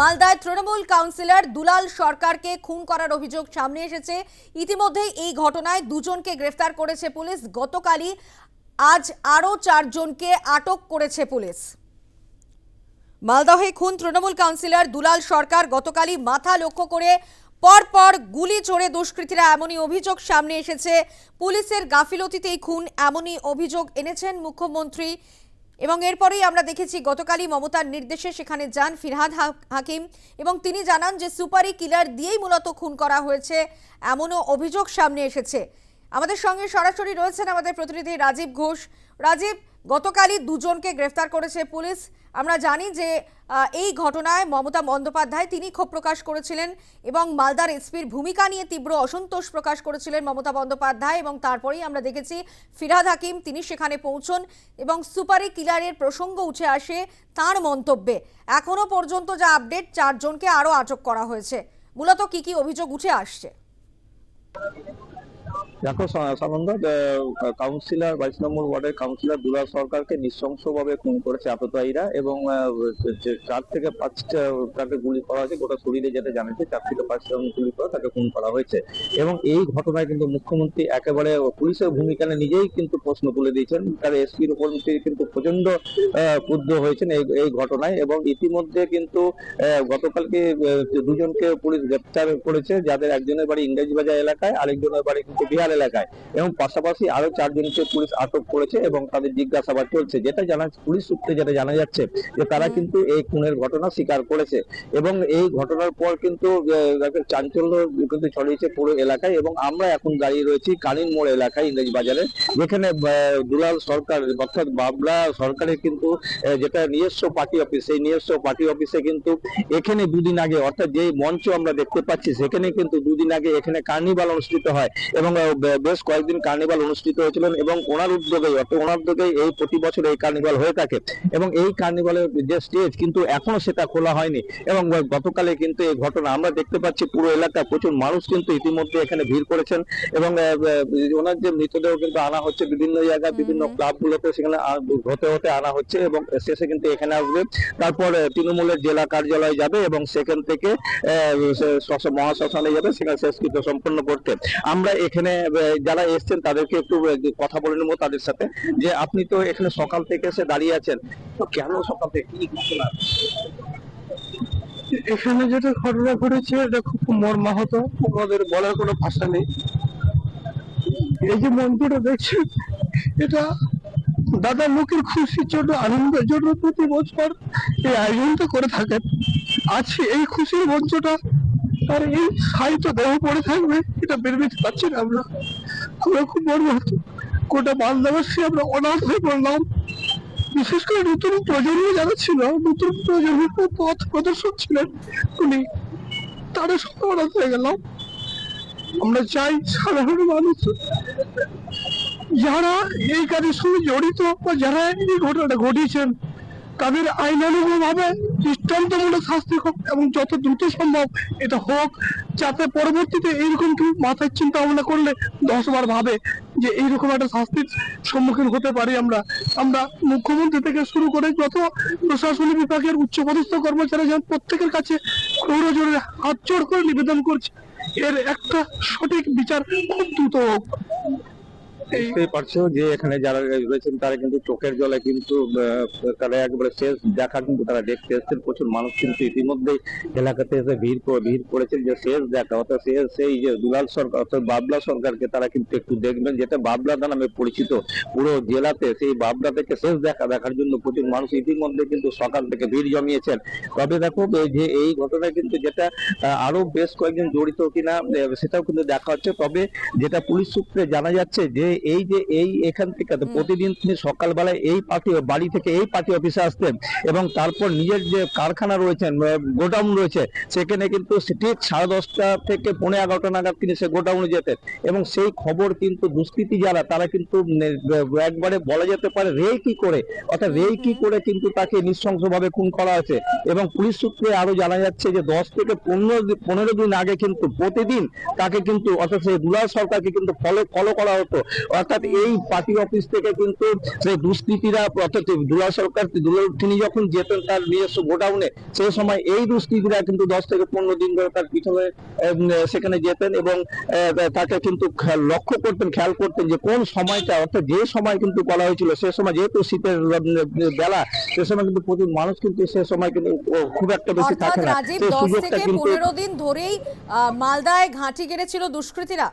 মালদায় তৃণমূল কাউন্সিলর দুলাল সরকারকে খুন করার অভিযোগ সামনে এসেছে। ইতিমধ্যেই এই ঘটনায় দুজনকে গ্রেফতার করেছে পুলিশ। গতকালই আজ আরও চারজনকে আটক করেছে পুলিশ। মালদহে খুন তৃণমূল কাউন্সিলর দুলাল সরকার। গতকালই মাথা লক্ষ্য করে পরপর গুলি চড়ে দুষ্কৃতীরা এমনই অভিযোগ সামনে এসেছে। পুলিশের গাফিলতিতেই খুন এমনই অভিযোগ এনেছেন মুখ্যমন্ত্রী এবং এরপরেই আমরা দেখেছি গতকালই মমতার নির্দেশে সেখানে যান ফিরহাদ হাকিম এবং তিনি জানান যে সুপারি কিলার দিয়েই মূলত খুন করা হয়েছে, এমনও অভিযোগ সামনে এসেছে। আমাদের সঙ্গে সরাসরি রয়েছেন আমাদের প্রতিনিধি রাজীব ঘোষ। রাজীব, গতকালই দুজনকে গ্রেফতার করেছে পুলিশ। আমরা জানি যে এই ঘটনায় মমতা বন্দ্যোপাধ্যায় তিনি ক্ষোভ প্রকাশ করেছিলেন এবং মালদার এসপির ভূমিকা নিয়ে তীব্র অসন্তোষ প্রকাশ করেছিলেন মমতা বন্দ্যোপাধ্যায় এবং তারপরেই আমরা দেখেছি ফিরাদ হাকিম তিনি সেখানে পৌঁছন এবং সুপারি কিলারের প্রসঙ্গ উঠে আসে তার মন্তব্যে। এখনও পর্যন্ত যা আপডেট, চারজনকে আরও আটক করা হয়েছে। মূলত কি কি অভিযোগ উঠে আসছে? দেখো সানন্দ কাউন্সিলর বাইশ নম্বর ওয়ার্ডের কাউন্সিলর দুলাল সরকারকে নৃশংসভাবে খুন করেছে আততায়ীরা এবং চার থেকে পাঁচটা তাকে গুলি করা হয়েছে গোটা শরীরে যেটা জানিয়েছে চার থেকে পাঁচটা গুলি করে তাকে খুন করা হয়েছে। এবং এই ঘটনায় কিন্তু মুখ্যমন্ত্রী একেবারে পুলিশের ভূমিকা নিজেই কিন্তু প্রশ্ন তুলে দিয়েছেন। তার এসপির উপর কিন্তু প্রচণ্ড আহ, ক্ষুব্ধ হয়েছেন এই এই ঘটনায় এবং ইতিমধ্যে কিন্তু গতকালকে দুজনকে পুলিশ গ্রেপ্তার করেছে। যাদের একজনের বাড়ি ইংরেজি বাজার এলাকায় আরেকজনের বাড়ি কিন্তু বিহার। এলাকায়। এবং পাশাপাশি আরও চারজনকে পুলিশ আটক করেছে এবং তাদের জিজ্ঞাসাবাদ চলছে। যেটা জানা পুলিশ সূত্রে যেটা জানা যাচ্ছে যে তারা কিন্তু এই খুনের ঘটনা স্বীকার করেছে। এবং এই ঘটনার পর কিন্তু চাঞ্চল্য কিন্তু ছড়িয়েছে পুরো এলাকায় এবং আমরা এখন দাঁড়িয়ে রয়েছি কালিন মোড় এলাকায় ইংরেজ বাজারে। যেখানে দুলাল সরকার অর্থাৎ বাবলা সরকারের কিন্তু যেটা নিজস্ব পার্টি অফিস সেই নিজস্ব পার্টি অফিসে কিন্তু এখানে দুদিন আগে অর্থাৎ যে মঞ্চ আমরা দেখতে পাচ্ছি সেখানে কিন্তু দুদিন আগে এখানে কার্নিভাল অনুষ্ঠিত হয়। এবং বেশ কয়েকদিন কার্নিভাল অনুষ্ঠিত হয়েছিল এবং ওনার উদ্যোগেই অর্থাৎ ওনার উদ্যোগেই এই প্রতি বছর এই কার্নিভাল হয়ে থাকে। এবং এই কার্নিভালের যে স্টেজ কিন্তু এখনও সেটা খোলা হয়নি এবং গতকালে কিন্তু এই ঘটনা আমরা দেখতে পাচ্ছি পুরো এলাকা প্রচুর মানুষ কিন্তু ইতিমধ্যে এখানে ভিড় করেছেন এবং ওনার যে মৃতদেহ কিন্তু আনা হচ্ছে বিভিন্ন জায়গায় বিভিন্ন। ক্লাবগুলোতে সেখানে হতে হতে আনা হচ্ছে এবং শেষে কিন্তু এখানে আসবে। তারপর তৃণমূলের জেলা কার্যালয় যাবে এবং সেখান থেকে মহাশ্মশানে যাবে সেখানে শেষকৃত্য সম্পন্ন করতে। আমরা এখানে যারা এসছেন তাদেরকে একটু কথা বলে নেব তাদের সাথে। যে আপনি তো এখানে সকাল থেকে এসে দাঁড়িয়ে আছেন, তো কেন সকাল থেকে কি ঘটনা? এখানে যেটা ঘটনা ঘটেছে, এটা খুব মর্মাহত। আমাদের বলার কোনো ভাষা নেই। এই যে মঞ্চটা দেখছেন, এটা দাদা লোকের খুশির জন্য, আনন্দের জন্য প্রতি বছর এই আয়োজনটা করে থাকেন। আজকে এই খুশির মঞ্চটা, আর এই সাহিত্য দেহ পড়ে থাকবে, এটা বের পারছি না আমরা। আমরা খুব মর্মাহত গোটা মালদাবাসী আমরা অনাথ হয়ে পড়লাম। বিশেষ করে নতুন প্রজন্ম যারা ছিল, নতুন প্রজন্মের পথ প্রদর্শক ছিলেন উনি তাদের সঙ্গে অনাথ হয়ে গেলাম। আমরা চাই সাধারণ মানুষ। যারা এই কাজের সঙ্গে জড়িত বা যারা এই ঘটনাটা ঘটিয়েছেন তাদের আইনানুগ ভাবে দৃষ্টান্তমূলক শাস্তি হোক এবং যত দ্রুত সম্ভব এটা হোক, যাতে পরবর্তীতে এইরকম কেউ মাথায় চিন্তা ভাবনা করলে দশবার ভাবে যে এইরকম একটা শাস্তির সম্মুখীন হতে পারি আমরা। আমরা মুখ্যমন্ত্রী থেকে শুরু করে যত প্রশাসনিক বিভাগের উচ্চপদস্থ কর্মচারী যান প্রত্যেকের কাছে জোরে হাত জোড় করে নিবেদন করছি, এর একটা সঠিক বিচার খুব দ্রুত হোক। বুঝতেই পারছ যে এখানে যারা রয়েছেন, তারা কিন্তু চোখের জলে কিন্তু তারা একবারে শেষ দেখা কিন্তু তারা দেখতে এসেছেন। প্রচুর মানুষ কিন্তু ইতিমধ্যে এলাকাতে এসে ভিড় ভিড় করেছেন যে শেষ দেখা, অর্থাৎ শেষ সেই যে দুলাল সরকার, অর্থাৎ বাবলা সরকারকে তারা কিন্তু একটু দেখবেন, যেটা বাবলাদা নামে পরিচিত পুরো জেলাতে, সেই বাবলা থেকে শেষ দেখা দেখার জন্য প্রচুর মানুষ ইতিমধ্যে কিন্তু সকাল থেকে ভিড় জমিয়েছেন। তবে দেখো যে, এই ঘটনায় কিন্তু যেটা আরও বেশ কয়েকজন জড়িত কিনা সেটাও কিন্তু দেখা হচ্ছে। তবে যেটা পুলিশ সূত্রে জানা যাচ্ছে যে এই যে এই এখান থেকে প্রতিদিন তিনি সকালবেলায় এই পার্টি বাড়ি থেকে এই পার্টি অফিসে আসতেন এবং তারপর নিজের যে কারখানা রয়েছেন গোডাউন রয়েছে সেখানে কিন্তু ঠিক সাড়ে দশটা থেকে পনেরো এগারোটা নাগাদ তিনি সে গোডাউনে যেতেন। এবং সেই খবর কিন্তু দুষ্কৃতি যারা তারা কিন্তু একবারে বলা যেতে পারে রে কি করে অর্থাৎ রে কি করে কিন্তু তাকে নৃশংসভাবে খুন করা হয়েছে। এবং পুলিশ সূত্রে আরও জানা যাচ্ছে যে দশ থেকে পনেরো পনেরো দিন আগে কিন্তু প্রতিদিন তাকে কিন্তু অর্থাৎ সেই দুলাল সরকারকে কিন্তু ফলো ফলো করা হতো। অর্থাৎ এই পার্টি অফিস থেকে কিন্তু সেই দুষ্কৃতীরা অর্থাৎ দুলাল সরকার তিনি যখন যেতেন তার নিজস্ব গোডাউনে সেই সময় এই দুষ্কৃতীরা কিন্তু দশ থেকে পনেরো দিন ধরে তার পিছনে সেখানে যেতেন এবং তাকে কিন্তু লক্ষ্য করতেন খেয়াল করতেন যে কোন সময়টা অর্থাৎ যে সময় কিন্তু বলা হয়েছিল সে সময় যেহেতু শীতের বেলা সে সময় কিন্তু প্রচুর মানুষ কিন্তু সে সময় কিন্তু খুব একটা বেশি থাকে না। সেই সুযোগটা কিন্তু পনেরো দিন ধরেই মালদায় ঘাঁটি গেড়েছিল দুষ্কৃতীরা।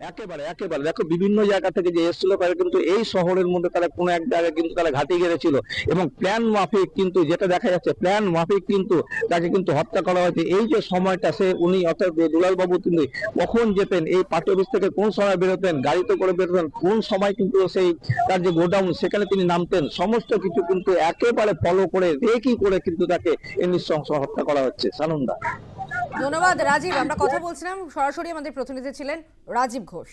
একেবারে একেবারে। দেখো, বিভিন্ন জায়গা থেকে যে এসেছিল, তারা কিন্তু এই শহরের মধ্যে তারা কোনো এক জায়গায় কিন্তু তারা ঘাটি গেড়েছিল। এবং প্ল্যান মাফিক কিন্তু, যেটা দেখা যাচ্ছে, প্ল্যান মাফিক কিন্তু তাকে কিন্তু হত্যা করা হয়েছে। এই যে সময়টা, সে উনি অর্থাৎ দুলাল বাবু তিনি কখন যেতেন, এই পার্টি অফিস থেকে কোন সময় বেরোতেন গাড়িতে করে বেরোতেন, কোন সময় কিন্তু সেই তার যে গোডাউন, সেখানে তিনি নামতেন, সমস্ত কিছু কিন্তু একেবারে ফলো করে, রেকি করে কিন্তু তাকে এই নৃশংস হত্যা করা হচ্ছে। সানন্দা। ধন্যবাদ রাজীব। আমরা কথা বলছিলাম সরাসরি আমাদের প্রতিনিধি ছিলেন রাজীব ঘোষ।